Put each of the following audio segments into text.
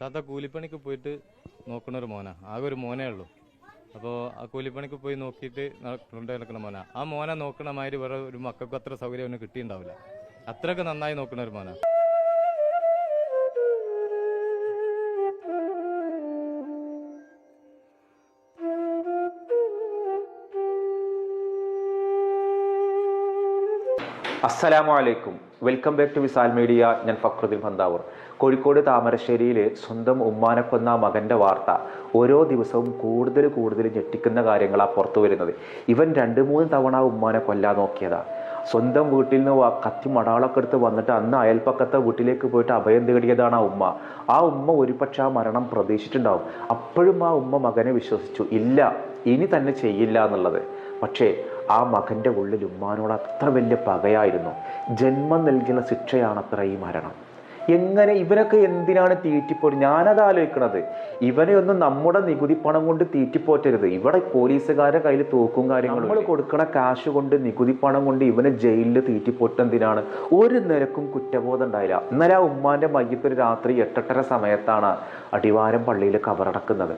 താത്ത കൂലിപ്പണിക്ക് പോയിട്ട് നോക്കണ ഒരു മോന. ആകെ ഒരു മോനേ ഉള്ളൂ. അപ്പോൾ ആ കൂലിപ്പണിക്ക് പോയി നോക്കിയിട്ട് കൊണ്ടു നടക്കുന്ന മോന. ആ മോനെ നോക്കണ മാതിരി വേറെ ഒരു മക്കൾക്ക് അത്ര സൗകര്യം അവന് കിട്ടിയിട്ടുണ്ടാവില്ല. അത്രയൊക്കെ നന്നായി നോക്കണ ഒരു മോനാ. അസ്സലാമു അലൈക്കും welcome back to Visal media. ഞാൻ ഫക്രുദ്ദീൻ ഭന്താവൂർ കോഴിക്കോട് താമരശ്ശേരിയിൽ സ്വന്തം ഉമ്മാനെ കൊന്ന മകന്റെ വാർത്ത ഓരോ ദിവസവും കൂടുതൽ കൂടുതൽ ഞെട്ടിക്കുന്ന കാര്യങ്ങളാണ് പുറത്തു വരുന്നത്. ഇവൻ രണ്ട് മൂന്ന് തവണ ഉമ്മാനെ കൊല്ലാൻ നോക്കിയതാ. സ്വന്തം വീട്ടിൽ നിന്ന് കത്തി മടാളൊക്കെ എടുത്ത് വന്നിട്ട് അന്ന് അയൽപ്പക്കത്തെ വീട്ടിലേക്ക് പോയിട്ട് അഭയം തേടിയതാണ് ആ ഉമ്മ. ആ ഉമ്മ ഒരുപക്ഷെ ആ മരണം പ്രതീക്ഷിച്ചിട്ടുണ്ടാവും. അപ്പോഴും ആ ഉമ്മ മകനെ വിശ്വസിച്ചു. ഇല്ല ഇനി തന്നെ ചെയ്യില്ല എന്നുള്ളത്. പക്ഷേ ആ മകന്റെ ഉള്ളിൽ ഉമ്മാനോട് അത്ര വലിയ പകയായിരുന്നു. ജന്മം നൽകുന്ന ശിക്ഷയാണത്ര ഈ മരണം. എങ്ങനെ ഇവനൊക്കെ എന്തിനാണ് തീറ്റിപ്പോറ്റ് ഞാനത് ആലോചിക്കണത്. ഇവനെ ഒന്നും നമ്മുടെ നികുതി പണം കൊണ്ട് തീറ്റിപ്പോറ്റരുത്. ഇവിടെ പോലീസുകാരുടെ കയ്യിൽ തോക്കും കാര്യങ്ങളും നമ്മൾ കൊടുക്കണ കാശ് കൊണ്ട് നികുതി പണം കൊണ്ട് ഇവനെ ജയിലിൽ തീറ്റിപ്പോറ്റെന്തിനാണ് ഒരു നിരക്കും കുറ്റബോധം ഉണ്ടായില്ല. ഇന്നലെ ആ ഉമ്മാന്റെ മയ്യത്തൊരു രാത്രി എട്ടെട്ടര സമയത്താണ് അടിവാരം പള്ളിയിൽ കവറടക്കുന്നത്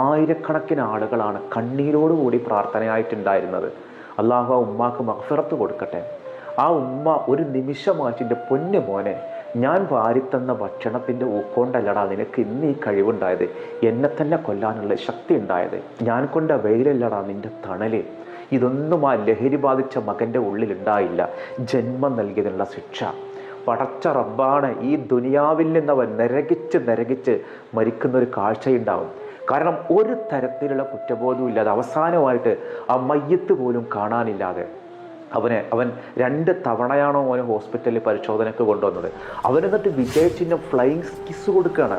ആയിരക്കണക്കിന് ആളുകളാണ് കണ്ണീരോടുകൂടി പ്രാർത്ഥനയായിട്ടുണ്ടായിരുന്നത്. അള്ളാഹു ആ ഉമ്മാക്ക് മഹഫിറത്ത് കൊടുക്കട്ടെ. ആ ഉമ്മ ഒരു നിമിഷമാറ്റിന്റെ പൊന്നു മോനെ ഞാൻ വാരിത്തന്ന ഭക്ഷണത്തിന്റെ ഊക്കോണ്ടല്ലടാ നിനക്ക് ഇന്ന് ഈ കഴിവുണ്ടായത്. എന്നെ തന്നെ കൊല്ലാനുള്ള ശക്തി ഉണ്ടായത് ഞാൻ കൊണ്ട വെയിലല്ലടാ നിന്റെ തണൽ. ഇതൊന്നും ആ ലഹരി ബാധിച്ച മകന്റെ ഉള്ളിലുണ്ടായില്ല. ജന്മം നൽകിയതിനുള്ള ശിക്ഷ. പടച്ച റബ്ബാണ് ഈ ദുനിയാവിൽ നിന്നവൻ നരകിച്ച് നരകിച്ച് മരിക്കുന്ന ഒരു കാഴ്ചയുണ്ടാവും. കാരണം ഒരു തരത്തിലുള്ള കുറ്റബോധവും ഇല്ലാതെ അവസാനമായിട്ട് ആ മയ്യത്ത് പോലും കാണാനില്ലാതെ അവനെ അവൻ രണ്ട് തവണയാണോ അവന് ഹോസ്പിറ്റലിൽ പരിശോധനയ്ക്ക് കൊണ്ടുവന്നത്. അവനെന്നിട്ട് വിജയചിഹ്നം ഫ്ലൈയിങ് കിസ് കൊടുക്കുകയാണ്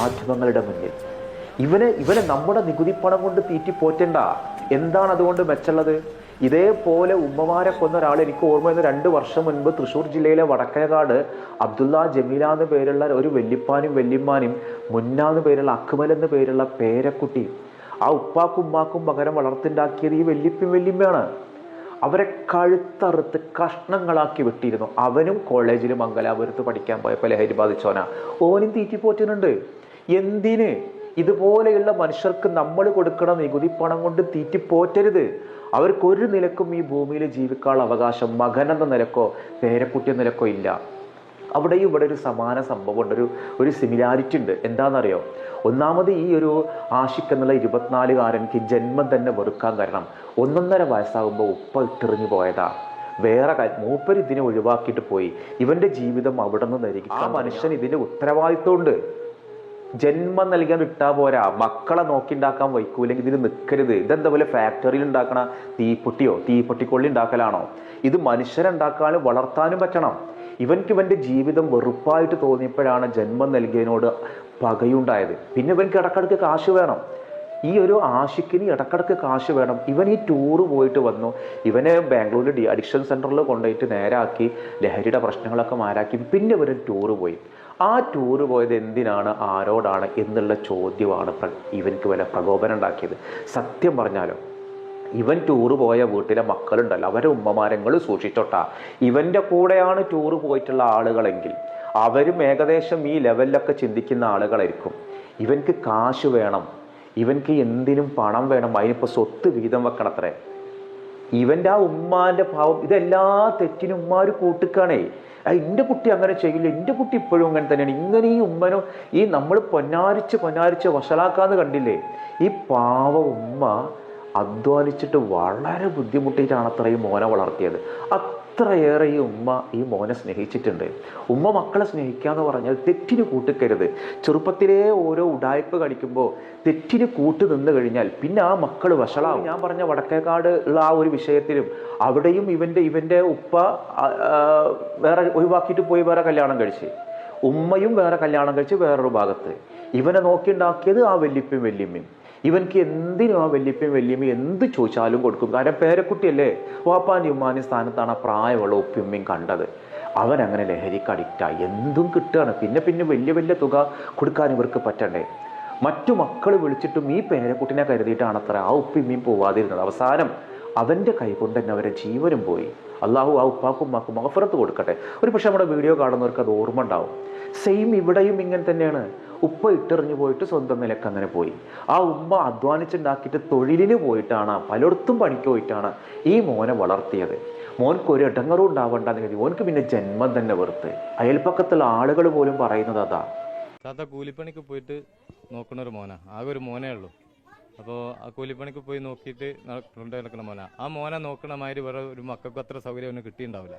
മാധ്യമങ്ങളുടെ മുന്നിൽ. ഇവനെ ഇവനെ നമ്മുടെ നികുതി പണം കൊണ്ട് തീറ്റി പോറ്റണ്ട എന്താണ് അതുകൊണ്ട് മെച്ചുള്ളത് ഇതേപോലെ ഉമ്മമാരെ കൊന്ന ഒരാൾ എനിക്ക് ഓർമ്മ രണ്ട് വർഷം മുൻപ് തൃശ്ശൂർ ജില്ലയിലെ വടക്കേകാട് അബ്ദുള്ള ജമീല എന്ന് പേരുള്ള ഒരു വെല്ലിപ്പാനും വല്യപ്പാനും വല്യമ്മാനും മുന്നാന്ന് പേരുള്ള അക്മൽ എന്ന് പേരുള്ള പേരക്കുട്ടി ആ ഉപ്പാക്കും ഉമ്മാക്കും പകരം വളർത്തുണ്ടാക്കിയത് ഈ വെല്ലിപ്പും വല്യമ്മയാണ് അവരെ കഴുത്തറുത്ത് കഷ്ണങ്ങളാക്കി വിട്ടിരുന്നു അവനും കോളേജിൽ മംഗലാപുരത്ത് പഠിക്കാൻ പോയപ്പോൾ ലഹരി ബാധിച്ചോനാ ഓനും തീറ്റിപ്പോറ്റുന്നുണ്ട് എന്തിന്? ഇതുപോലെയുള്ള മനുഷ്യർക്ക് നമ്മൾ കൊടുക്കണ നികുതി പണം കൊണ്ട് തീറ്റിപ്പോറ്റരുത്. അവർക്ക് ഒരു നിലക്കും ഈ ഭൂമിയിൽ ജീവിക്കാനുള്ള അവകാശം മകൻ എന്ന നിലക്കോ പേരക്കുട്ടി എന്ന നിലക്കോ ഇല്ല. അവിടെയും ഇവിടെ ഒരു സമാന സംഭവം ഉണ്ട്. ഒരു ഒരു സിമിലാരിറ്റി ഉണ്ട്. എന്താണെന്നറിയോ? ഒന്നാമത് ഈ ഒരു ആഷിഖ് എന്നുള്ള ഇരുപത്തിനാലുകാരൻക്ക് ജന്മം തന്നെ വെറുക്കാൻ കാരണം ഒന്നൊന്നര വയസ്സാകുമ്പോൾ ഉപ്പ ഇട്ടെറിഞ്ഞു പോയതാ. വേറെ മൂപ്പർ ഇതിനെ ഒഴിവാക്കിയിട്ട് പോയി. ഇവന്റെ ജീവിതം അവിടെ നിന്ന് നരിക്കും ആ മനുഷ്യൻ ഇതിന്റെ ഉത്തരവാദിത്വമുണ്ട്. ജന്മം നൽകാൻ ഇട്ടാ പോരാ. മക്കളെ നോക്കിണ്ടാക്കാൻ വയ്ക്കൂലെങ്കിൽ ഇതിന് നിൽക്കരുത് ഇതെന്താ പോലെ ഫാക്ടറിയിൽ ഉണ്ടാക്കണ തീപ്പൊട്ടിയോ തീപ്പൊട്ടിക്കൊള്ളി ഉണ്ടാക്കലാണോ? ഇത് മനുഷ്യരുണ്ടാക്കാനും വളർത്താനും പറ്റണം. ഇവൻക്ക് ഇവന്റെ ജീവിതം വെറുപ്പായിട്ട് തോന്നിയപ്പോഴാണ് ജന്മം നൽകിയതിനോട് പകയുണ്ടായത്. പിന്നെ ഇവൻക്ക് ഇടക്കിടക്ക് കാശ് വേണം. ഈ ഒരു ആഷിക്കിന് ഇടക്കിടക്ക് കാശ് വേണം. ഇവൻ ഈ ടൂറ് പോയിട്ട് വന്നു. ഇവനെ ബാംഗ്ലൂരിൽ ഡി അഡിക്ഷൻ സെന്ററിൽ കൊണ്ടുപോയിട്ട് നേരാക്കി ലഹരിയുടെ പ്രശ്നങ്ങളൊക്കെ മാരാക്കി. പിന്നെ ഇവർ ടൂറ് പോയി. ആ ടൂറ് പോയത് എന്തിനാണ്? ആരോടാണ്? എന്നുള്ള ചോദ്യമാണ് ഇവൻക്ക് വല്ല പ്രകോപനം ഉണ്ടാക്കിയത്. സത്യം പറഞ്ഞാലോ ഇവൻ ടൂറ് പോയ വീട്ടിലെ മക്കളുണ്ടല്ലോ. അവരെ ഉമ്മമാരങ്ങൾ സൂക്ഷിച്ചോട്ടാ. ഇവന്റെ കൂടെയാണ് ടൂറ് പോയിട്ടുള്ള ആളുകളെങ്കിൽ അവരും ഏകദേശം ഈ ലെവലിലൊക്കെ ചിന്തിക്കുന്ന ആളുകളായിരിക്കും. ഇവൻക്ക് കാശ് വേണം. ഇവൻക്ക് എന്തിനും പണം വേണം. അതിനിപ്പോൾ സ്വത്ത് വീതം വെക്കണത്രേ. ഇവന്റെ ആ ഉമ്മാന്റെ ഭാവം ഇതെല്ലാ തെറ്റിനും ഉമ്മ ഒരു കൂട്ടിക്കാണേ എന്റെ കുട്ടി അങ്ങനെ ചെയ്യില്ല എന്റെ കുട്ടി ഇപ്പോഴും അങ്ങനെ തന്നെയാണ്. ഇങ്ങനെ ഈ ഉമ്മനോ ഈ നമ്മൾ പൊന്നാരിച്ച് പൊന്നാരിച്ച് വഷളാക്കാന്ന് കണ്ടില്ലേ? ഈ പാവ ഉമ്മ അധ്വാനിച്ചിട്ട് വളരെ ബുദ്ധിമുട്ടിയിട്ടാണ് അത്രയും മോനെ വളർത്തിയത്. അത്രയേറെ ഈ ഉമ്മ ഈ മോനെ സ്നേഹിച്ചിട്ടുണ്ട്. ഉമ്മ മക്കളെ സ്നേഹിക്കുക എന്ന് പറഞ്ഞാൽ തെറ്റിന് കൂട്ടിക്കരുത്. ചെറുപ്പത്തിലേ ഓരോ ഉടായ്പ കളിക്കുമ്പോൾ തെറ്റിന് കൂട്ട് നിന്ന് കഴിഞ്ഞാൽ പിന്നെ ആ മക്കൾ വഷളാവും. ഞാൻ പറഞ്ഞ വടക്കേക്കാട് ഉള്ള ആ ഒരു വിഷയത്തിലും അവിടെയും ഇവന്റെ ഇവന്റെ ഉപ്പ വേറെ ഒഴിവാക്കിയിട്ട് പോയി വേറെ കല്യാണം കഴിച്ച്. ഉമ്മയും വേറെ കല്യാണം കഴിച്ച് വേറൊരു ഭാഗത്ത്. ഇവനെ നോക്കിയുണ്ടാക്കിയത് ആ വല്യപ്പയും വല്യമ്മയും. ഇവൻക്ക് എന്തിനും ആ വല്യപ്പയും വല്യമ്മയും എന്ത് ചോദിച്ചാലും കൊടുക്കും? കാരണം പേരക്കുട്ടിയല്ലേ? വാപ്പാന്റെ ഉമ്മാന്റെ സ്ഥാനത്താണ് ആ പ്രായമുള്ള ഒപ്പിയമ്മയും കണ്ടത്. അവൻ അങ്ങനെ ലഹരിക്ക് അഡിക്റ്റായി എന്തും കിട്ടുകയാണ്. പിന്നെ പിന്നെ വലിയ വലിയ തുക കൊടുക്കാൻ ഇവർക്ക് പറ്റണ്ടേ? മറ്റു മക്കൾ വിളിച്ചിട്ടും ഈ പേരക്കുട്ടിനെ കരുതിയിട്ടാണ് അത്ര ആ ഉപ്പിമ്മയും പോവാതിരുന്നത്. അവസാനം അവന്റെ കൈ കൊണ്ട് തന്നെ അവരെ ജീവനും പോയി. അള്ളാഹു ആ ഉപ്പാക്കും മാക്കും മഹഫറത്ത് കൊടുക്കട്ടെ. ഒരു പക്ഷേ നമ്മുടെ വീഡിയോ കാണുന്നവർക്ക് അത് ഓർമ്മ ഉണ്ടാവും. സെയിം ഇവിടെയും ഇങ്ങനെ തന്നെയാണ്. ഉപ്പ ഇട്ടെറിഞ്ഞു പോയിട്ട് സ്വന്തം നിലയ്ക്ക് അങ്ങനെ പോയി. ആ ഉമ്മ അധ്വാനിച്ചുണ്ടാക്കിയിട്ട് തൊഴിലിന് പോയിട്ടാണ് പലയിടത്തും പണിക്ക് പോയിട്ടാണ് ഈ മോനെ വളർത്തിയത്. മോൻക്ക് ഒരു ഇടങ്ങറും ഉണ്ടാവണ്ടെന്ന് കരുതി. മോൻക്ക് പിന്നെ ജന്മം തന്നെ വെറുത്ത്. അയൽപ്പക്കത്തുള്ള ആളുകൾ പോലും പറയുന്നത് അതാ. കൂലിപ്പണിക്ക് പോയിട്ട് നോക്കണ ഒരു മോനാ. ആകെ ഒരു മോനേ ഉള്ളൂ. അപ്പോൾ ആ കൂലിപ്പണിക്ക് പോയി നോക്കിയിട്ട് കൊണ്ടു നടക്കണ മോന. ആ മോനെ നോക്കണ മാതിരി വേറെ ഒരു മക്കൾക്കും അത്ര സൗകര്യം അവന് കിട്ടിയിട്ടുണ്ടാവില്ല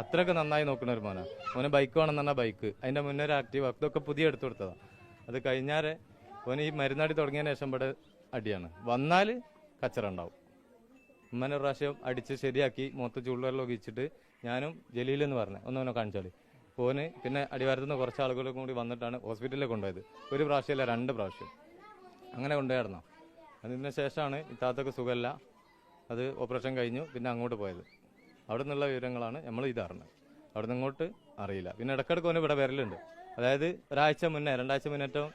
അത്രയൊക്കെ നന്നായി നോക്കണ ഒരു മോന. മോനെ ബൈക്ക് വേണമെന്നാണ് ബൈക്ക് അതിന്റെ മുന്നേ ഒരു ആക്റ്റീവ് അതൊക്കെ പുതിയ എടുത്തു കൊടുത്തതാണ് അത് കഴിഞ്ഞാൽ ഓന് ഈ മരുന്നടി തുടങ്ങിയതിന് ശേഷം ഇവിടെ അടിയാണ്. വന്നാൽ കച്ചറ ഉണ്ടാവും. ഉമ്മനെ പ്രാവശ്യം അടിച്ച് ശരിയാക്കി മൊത്തം ചൂടുവെള്ളം ഒഴിച്ചിട്ട് ഞാനും എന്ന് പറഞ്ഞു. ഒന്നവനെ കാണിച്ചാൽ ഓന് പിന്നെ അടിവാരത്തുനിന്ന് കുറച്ച് ആളുകളും കൂടി വന്നിട്ടാണ് ഹോസ്പിറ്റലിൽ കൊണ്ടുപോയത്. ഒരു പ്രാവശ്യമല്ല രണ്ട് പ്രാവശ്യം. അങ്ങനെ കൊണ്ടുപോയിരുന്നു അതിന് ശേഷമാണ് ഇത്താത്തക്ക് സുഖമല്ല. അത് ഓപ്പറേഷൻ കഴിഞ്ഞു പിന്നെ അങ്ങോട്ട് പോയത്. അവിടെ നിന്നുള്ള വിവരങ്ങളാണ് നമ്മൾ ഇതറിഞ്ഞത് അവിടെ നിന്ന് ഇങ്ങോട്ട് അറിയില്ല. പിന്നെ ഇടക്കിടക്ക് ഓന് ഇവിടെ വരലുണ്ട്. അതായത് ഒരാഴ്ച മുന്നേ രണ്ടാഴ്ച മുന്നേറ്റവും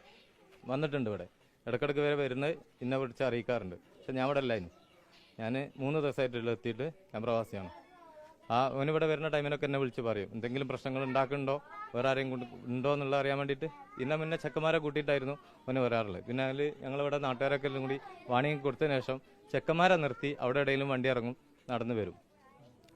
വന്നിട്ടുണ്ട് ഇവിടെ. ഇടക്കിടക്ക് വരെ വരുന്നത് ഇന്നെ വിളിച്ച് അറിയിക്കാറുണ്ട്. പക്ഷെ ഞാൻ ഇവിടെ അല്ലായിരുന്നു ഞാൻ മൂന്ന് ദിവസമായിട്ട് എത്തിയിട്ട് ക്യാമറവാസിയാണ് ആ ഓനിവിടെ വരുന്ന ടൈമിനൊക്കെ എന്നെ വിളിച്ച് പറയും. എന്തെങ്കിലും പ്രശ്നങ്ങൾ ഉണ്ടാക്കുന്നുണ്ടോ? വേറെ ആരെയും ഉണ്ടോ എന്നുള്ള അറിയാൻ വേണ്ടിയിട്ട് ഇന്ന മുന്നേ ചെക്കന്മാരെ കൂട്ടിയിട്ടായിരുന്നു അവന് വരാറുള്ളത്. പിന്നെ അതിൽ ഞങ്ങളിവിടെ നാട്ടുകാരൊക്കെ എല്ലാം കൂടി വാണിംഗ് കൊടുത്തതിന് ശേഷം ചെക്കന്മാരെ നിർത്തി അവിടെ ഇടയിലും വണ്ടി ഇറങ്ങും നടന്നു വരും.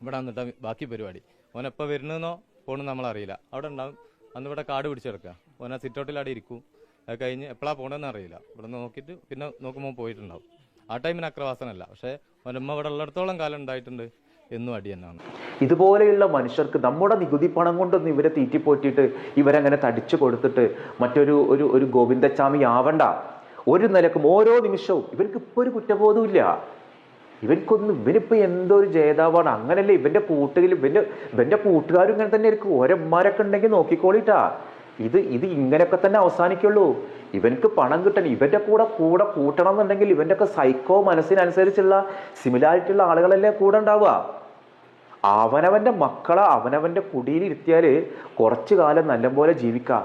ഇവിടെ വന്നിട്ട് ബാക്കി പരിപാടി. ഓനെപ്പോൾ വരുന്നതെന്നോ പോകണം നമ്മളറിയില്ല അവിടെ ഉണ്ടാവും. അന്ന് ഇവിടെ കാട് പിടിച്ചെടുക്കുക ഓനെ സിറ്റൗട്ടിൽ അവിടെ ഇരിക്കും. അത് കഴിഞ്ഞ് എപ്പോഴാണ് പോകണമെന്ന് അറിയില്ല. ഇവിടെ നോക്കിയിട്ട് പിന്നെ നോക്കുമ്പോൾ പോയിട്ടുണ്ടാവും. ആ ടൈമിന് അക്രവാസനല്ല. പക്ഷേ ഒരമ്മ ഇവിടെ ഉള്ളിടത്തോളം കാലം ഉണ്ടായിട്ടുണ്ട്. എന്നും അടി തന്നെയാണ്. ഇതുപോലെയുള്ള മനുഷ്യർക്ക് നമ്മുടെ നികുതി പണം കൊണ്ടൊന്നും ഇവരെ തീറ്റിപ്പോറ്റിയിട്ട് ഇവരങ്ങനെ തടിച്ചു കൊടുത്തിട്ട് മറ്റൊരു ഒരു ഒരു ഗോവിന്ദച്ചാമി ആവണ്ട. ഒരു നിലക്കും ഓരോ നിമിഷവും ഇവർക്ക് ഇപ്പോൾ ഒരു കുറ്റബോധമില്ല ഇവർക്കൊന്നും ഇവനിപ്പോ എന്തോ ഒരു ജേതാവാണ്? അങ്ങനല്ലേ ഇവന്റെ കൂട്ടുകിൽ ഇവന്റെ ഇവന്റെ കൂട്ടുകാരും ഇങ്ങനെ തന്നെ ആയിരിക്കും ഓരന്മാരൊക്കെ ഉണ്ടെങ്കിൽ നോക്കിക്കോളിട്ടാ. ഇത് ഇത് ഇങ്ങനെയൊക്കെ തന്നെ അവസാനിക്കുള്ളൂ. ഇവനക്ക് പണം കിട്ടണം. ഇവന്റെ കൂടെ കൂടെ കൂട്ടണം എന്നുണ്ടെങ്കിൽ ഇവന്റെ ഒക്കെ സൈക്കോ മനസ്സിനനുസരിച്ചുള്ള സിമിലാരിറ്റി ഉള്ള ആളുകളല്ലേ കൂടെ ഉണ്ടാവുക. അവനവന്റെ മക്കളെ അവനവന്റെ കുടിയിൽ ഇരുത്തിയാൽ കുറച്ചു കാലം നല്ലപോലെ ജീവിക്കാം.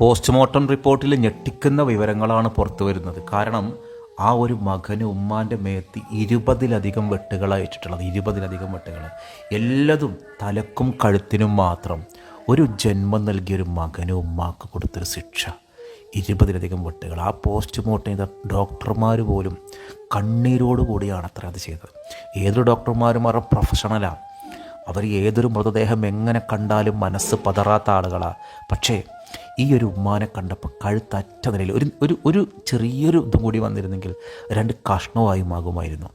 പോസ്റ്റ്മോർട്ടം റിപ്പോർട്ടിൽ ഞെട്ടിക്കുന്ന വിവരങ്ങളാണ് പുറത്തു വരുന്നത്. കാരണം ആ ഒരു മകന് ഉമ്മാന്റെ മേത്ത് ഇരുപതിലധികം വെട്ടുകളാണ് വെച്ചിട്ടുള്ളത്. ഇരുപതിലധികം വെട്ടുകൾ എല്ലാതും തലക്കും കഴുത്തിനും മാത്രം. ഒരു ജന്മം നൽകിയൊരു മകന് ഉമ്മാക്ക് കൊടുത്തൊരു ശിക്ഷ. ഇരുപതിലധികം വെട്ടുകൾ ആ പോസ്റ്റ്മോർട്ടം ചെയ്ത ഡോക്ടർമാർ പോലും കണ്ണീരോടുകൂടിയാണ് അത്ര അത് ചെയ്തത്. ഏതൊരു ഡോക്ടർമാരും അവരുടെ പ്രൊഫഷണലാണ് അവർ ഏതൊരു മൃതദേഹം എങ്ങനെ കണ്ടാലും മനസ്സ് പതറാത്ത ആളുകളാണ് പക്ഷേ ഈ ഒരു ഉമ്മാനെ കണ്ടപ്പോൾ കഴുത്തറ്റ നിലയിൽ ഒരു ഒരു ഒരു ചെറിയൊരു ഇതും കൂടി വന്നിരുന്നെങ്കിൽ രണ്ട് കഷ്ണമായി മാകുമായിരുന്നു.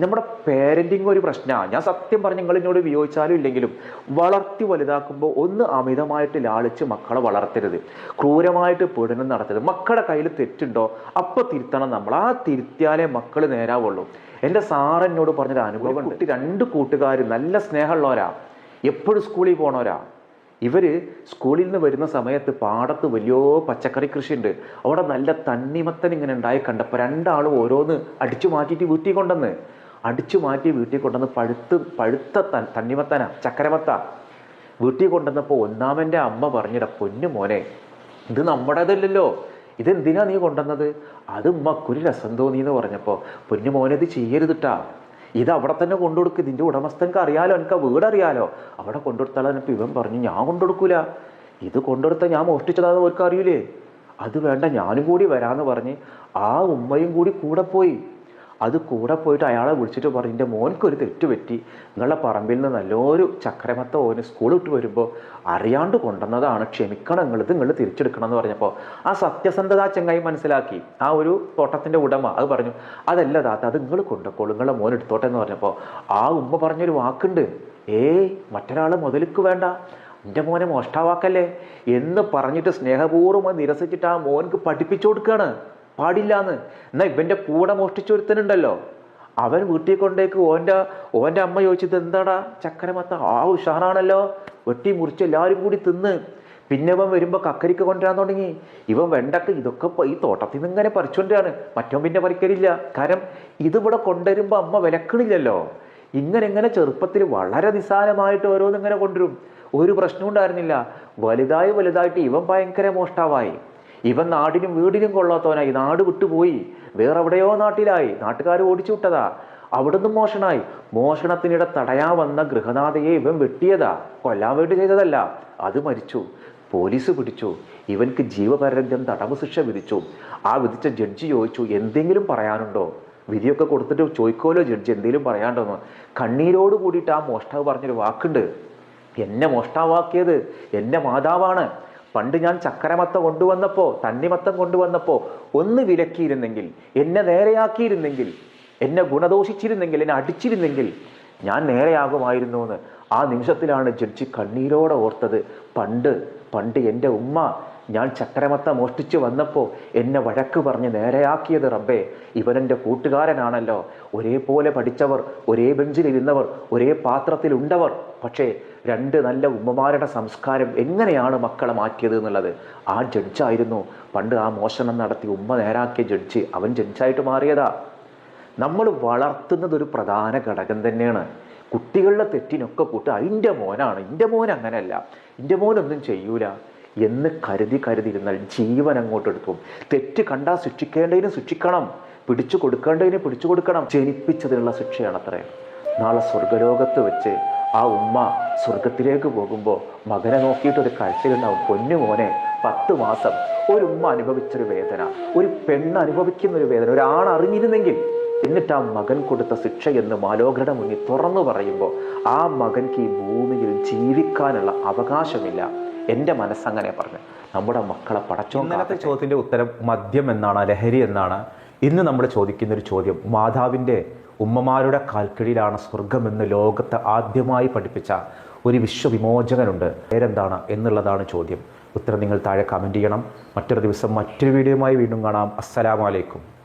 നമ്മുടെ പേരന്റിങ് ഒരു പ്രശ്നമാണ് ഞാൻ സത്യം പറഞ്ഞ് നിങ്ങൾ എന്നോട് വിയോജിച്ചാലും ഇല്ലെങ്കിലും വളർത്തി വലുതാക്കുമ്പോൾ ഒന്ന് അമിതമായിട്ട് ലാളിച്ച് മക്കളെ വളർത്തരുത്. ക്രൂരമായിട്ട് പീഡനം നടത്തരുത്. മക്കളുടെ കയ്യിൽ തെറ്റുണ്ടോ? അപ്പോൾ തിരുത്തണം നമ്മൾ. ആ തിരുത്തിയാലേ മക്കൾ നേരാവുള്ളൂ. എന്റെ സാറെന്നോട് പറഞ്ഞൊരു അനുഭവം കുട്ടി രണ്ട് കൂട്ടുകാർ നല്ല സ്നേഹമുള്ളവരാ. എപ്പോഴും സ്കൂളിൽ പോണവരാ. ഇവർ സ്കൂളിൽ നിന്ന് വരുന്ന സമയത്ത് പാടത്ത് വലിയോ പച്ചക്കറി കൃഷി ഉണ്ട് അവിടെ നല്ല തണ്ണിമത്തൻ ഇങ്ങനെ ഉണ്ടായി കണ്ടപ്പോൾ രണ്ടാളും ഓരോന്ന് അടിച്ചു മാറ്റിയിട്ട് വീട്ടിൽ കൊണ്ടുവന്ന്. അടിച്ചു മാറ്റി വീട്ടിൽ കൊണ്ടുവന്ന് പഴുത്ത് പഴുത്ത തണ്ണിമത്തനാ ചക്കരമത്ത. വീട്ടിൽ കൊണ്ടുവന്നപ്പോൾ ഒന്നാമന്റെ അമ്മ പറഞ്ഞിട പൊന്നു മോനെ ഇത് നമ്മുടേതല്ലല്ലോ. ഇതെന്തിനാ നീ കൊണ്ടുവന്നത്? അത് ഉമ്മക്കൊരു രസം തോന്നി എന്ന് പറഞ്ഞപ്പോൾ പൊന്നു മോനെ ഇത് ചെയ്യരുതിട്ടാ. ഇത് അവിടെ തന്നെ കൊണ്ടുകൊടുക്ക്. ഇതിന്റെ ഉടമസ്ഥൻക്ക് അറിയാലോ എനിക്ക് ആ വീട് അറിയാലോ അവിടെ കൊണ്ടുകൊടുത്താലപ്പോൾ ഇവൻ പറഞ്ഞു ഞാൻ കൊണ്ടുകൊടുക്കൂല. ഇത് കൊണ്ടുകൊടുത്താൽ ഞാൻ മോഷ്ടിച്ചതാന്ന് അവർക്ക് അറിയൂലേ അത് വേണ്ട ഞാനും കൂടി വരാമെന്ന് പറഞ്ഞ് ആ ഉമ്മയും കൂടി കൂടെ പോയി. അത് കൂടെ പോയിട്ട് അയാളെ വിളിച്ചിട്ട് പറഞ്ഞു എന്റെ മോൻക്കൊരു തെറ്റ് പറ്റി നിങ്ങളുടെ പറമ്പിൽ നിന്ന് നല്ലൊരു ചക്രമത്ത ഓന് സ്കൂൾ വിട്ട് വരുമ്പോൾ അറിയാണ്ട് കൊണ്ടുവന്നതാണ്. ക്ഷമിക്കണം നിങ്ങൾ ഇത് നിങ്ങൾ തിരിച്ചെടുക്കണം എന്ന് പറഞ്ഞപ്പോൾ ആ സത്യസന്ധത ചെങ്ങായി മനസ്സിലാക്കി. ആ ഒരു തോട്ടത്തിന്റെ ഉടമ അത് പറഞ്ഞു അതല്ല താത്ത അത് നിങ്ങൾ കൊണ്ടുപോകും. നിങ്ങളുടെ മോൻ എടുത്തോട്ടെ എന്ന് പറഞ്ഞപ്പോൾ ആ ഉമ്മ പറഞ്ഞൊരു വാക്കുണ്ട്. ഏയ് മറ്റൊരാൾ മുതലിക്ക് വേണ്ട. എന്റെ മോനെ മോഷ്ടാവാക്കല്ലേ? എന്ന് പറഞ്ഞിട്ട് സ്നേഹപൂർവം നിരസിച്ചിട്ട് ആ മോൻക്ക് പഠിപ്പിച്ചു കൊടുക്കുകയാണ്. പാടില്ലാന്ന്. എന്നാ ഇവന്റെ കൂടെ മോഷ്ടിച്ചൊരുത്തനുണ്ടല്ലോ. അവൻ വീട്ടിൽ കൊണ്ടേക്ക് ഓന്റെ ഓന്റെ അമ്മ ചോദിച്ചത് എന്താടാ? ചക്കരമത്ത ആ ഉഷാറാണല്ലോ. വെട്ടി മുറിച്ച് എല്ലാവരും കൂടി തിന്ന്. പിന്നെ ഇവൻ വരുമ്പോൾ കക്കരിക്ക് കൊണ്ടുവരാൻ തുടങ്ങി. ഇവൻ വെണ്ടക്ക ഇതൊക്കെ ഈ തോട്ടത്തിൽ നിന്ന് ഇങ്ങനെ പറിച്ചുകൊണ്ടാണ് മറ്റോ പിന്നെ പറിക്കലില്ല. കാരണം ഇതിവിടെ കൊണ്ടുവരുമ്പോൾ അമ്മ വിലക്കണില്ലല്ലോ. ഇങ്ങനെ ഇങ്ങനെ ചെറുപ്പത്തിൽ വളരെ നിസ്സാരമായിട്ട് ഓരോന്നിങ്ങനെ കൊണ്ടുവരും. ഒരു പ്രശ്നവും ഉണ്ടായിരുന്നില്ല. വലുതായി വലുതായിട്ട് ഇവൻ ഭയങ്കര മോഷ്ടാവായി. ഇവൻ നാടിനും വീടിനും കൊള്ളാത്തവനായി നാട് വിട്ടുപോയി. വേറെ എവിടെയോ നാട്ടിലായി. നാട്ടുകാർ ഓടിച്ചു വിട്ടതാ. അവിടുന്ന് മോഷണായി മോഷണത്തിനിടെ തടയാ വന്ന ഗൃഹനാഥയെ ഇവൻ വെട്ടിയതാ. കൊല്ലാൻ വേണ്ടി ചെയ്തതല്ല. അത് മരിച്ചു. പോലീസ് പിടിച്ചു. ഇവൻക്ക് ജീവപര്യന്തം തടവ് ശിക്ഷ വിധിച്ചു. ആ വിധിച്ച ജഡ്ജി ചോദിച്ചു എന്തെങ്കിലും പറയാനുണ്ടോ? വിധിയൊക്കെ കൊടുത്തിട്ട് ചോദിക്കുമല്ലോ ജഡ്ജി എന്തെങ്കിലും പറയാണ്ടോന്ന് കണ്ണീരോട് കൂടിയിട്ട് ആ മോഷ്ടാവ് പറഞ്ഞൊരു വാക്കുണ്ട്. എന്നെ മോഷ്ടാവാക്കിയത് എന്നെ മാതാവാണ്. പണ്ട് ഞാൻ ചക്കരമത്ത കൊണ്ടുവന്നപ്പോൾ തണ്ണിമത്തം കൊണ്ടുവന്നപ്പോൾ ഒന്ന് വിലക്കിയിരുന്നെങ്കിൽ എന്നെ നേരെയാക്കിയിരുന്നെങ്കിൽ എന്നെ ഗുണദോഷിച്ചിരുന്നെങ്കിൽ എന്നെ അടിച്ചിരുന്നെങ്കിൽ ഞാൻ നേരെയാകുമായിരുന്നു എന്ന് ആ നിമിഷത്തിലാണ് ജഡ്ജി കണ്ണീരോടെ ഓർത്തത്. പണ്ട് പണ്ട് എന്റെ ഉമ്മ ഞാൻ ചക്രമത്ത മോഷ്ടിച്ചു വന്നപ്പോൾ എന്നെ വഴക്ക് പറഞ്ഞ് നേരെയാക്കിയത് റബ്ബേ ഇവനെന്റെ കൂട്ടുകാരനാണല്ലോ. ഒരേപോലെ പഠിച്ചവർ ഒരേ ബെഞ്ചിലിരുന്നവർ ഒരേ പാത്രത്തിലുണ്ടവർ പക്ഷേ രണ്ട് നല്ല ഉമ്മമാരുടെ സംസ്കാരം എങ്ങനെയാണ് മക്കളെ മാറ്റിയത് എന്നുള്ളത്? ആ ജഡ്ജായിരുന്നു. പണ്ട് ആ മോഷണം നടത്തി ഉമ്മ നേരാക്കിയ ജഡ്ജ് അവൻ ജഡ്ജായിട്ട് മാറിയതാ. നമ്മൾ വളർത്തുന്നത് ഒരു പ്രധാന ഘടകം തന്നെയാണ്. കുട്ടികളുടെ തെറ്റിനൊക്കെ കൂട്ട് അതിന്റെ മോനാണ് എന്റെ മോൻ അങ്ങനെയല്ല എന്റെ മോനൊന്നും ചെയ്യൂല. എന്ന് കരുതി കരുതിയിരുന്നാൽ ജീവൻ അങ്ങോട്ട് എടുക്കും തെറ്റ് കണ്ടാൽ ശിക്ഷിക്കേണ്ടതിന് ശിക്ഷിക്കണം. പിടിച്ചു കൊടുക്കേണ്ടതിന് പിടിച്ചു കൊടുക്കണം. ജനിപ്പിച്ചതിനുള്ള ശിക്ഷയാണ് അത്രേ. നാളെ സ്വർഗലോകത്ത് വെച്ച് ആ ഉമ്മ സ്വർഗത്തിലേക്ക് പോകുമ്പോൾ മകനെ നോക്കിയിട്ട് ഒരു കരച്ചിലുണ്ടാവും. പൊന്നു മോനെ പത്ത് മാസം ഒരു ഉമ്മ അനുഭവിച്ചൊരു വേദന ഒരു പെണ്ണ് അനുഭവിക്കുന്ന ഒരു വേദന ഒരാൾ അറിഞ്ഞിരുന്നെങ്കിൽ. എന്നിട്ട് ആ മകൻ കൊടുത്ത ശിക്ഷ എന്ന് മാലോകരുടെ മുന്നിൽ തുറന്നു പറയുമ്പോൾ ആ മകൻക്ക് ഈ ഭൂമിയിൽ ജീവിക്കാനുള്ള അവകാശമില്ല. എന്റെ മനസ്സങ്ങനെ പറഞ്ഞു. നമ്മുടെ മക്കളെ പടച്ചോ ഇന്നലത്തെ ചോദ്യത്തിന്റെ ഉത്തരം മദ്യം എന്നാണ് ലഹരി എന്നാണ്. ഇന്ന് നമ്മൾ ചോദിക്കുന്ന ഒരു ചോദ്യം മാതാവിന്റെ ഉമ്മമാരുടെ കാൽക്കീഴിലാണ് സ്വർഗമെന്ന് ലോകത്തെ ആദ്യമായി പഠിപ്പിച്ച ഒരു വിശ്വവിമോചകനുണ്ട്. പേരെന്താണ് എന്നുള്ളതാണ് ചോദ്യം. ഉത്തരം നിങ്ങൾ താഴെ കമന്റ് ചെയ്യണം. മറ്റൊരു ദിവസം മറ്റൊരു വീഡിയോയുമായി വീണ്ടും കാണാം. അസ്സലാമലൈക്കും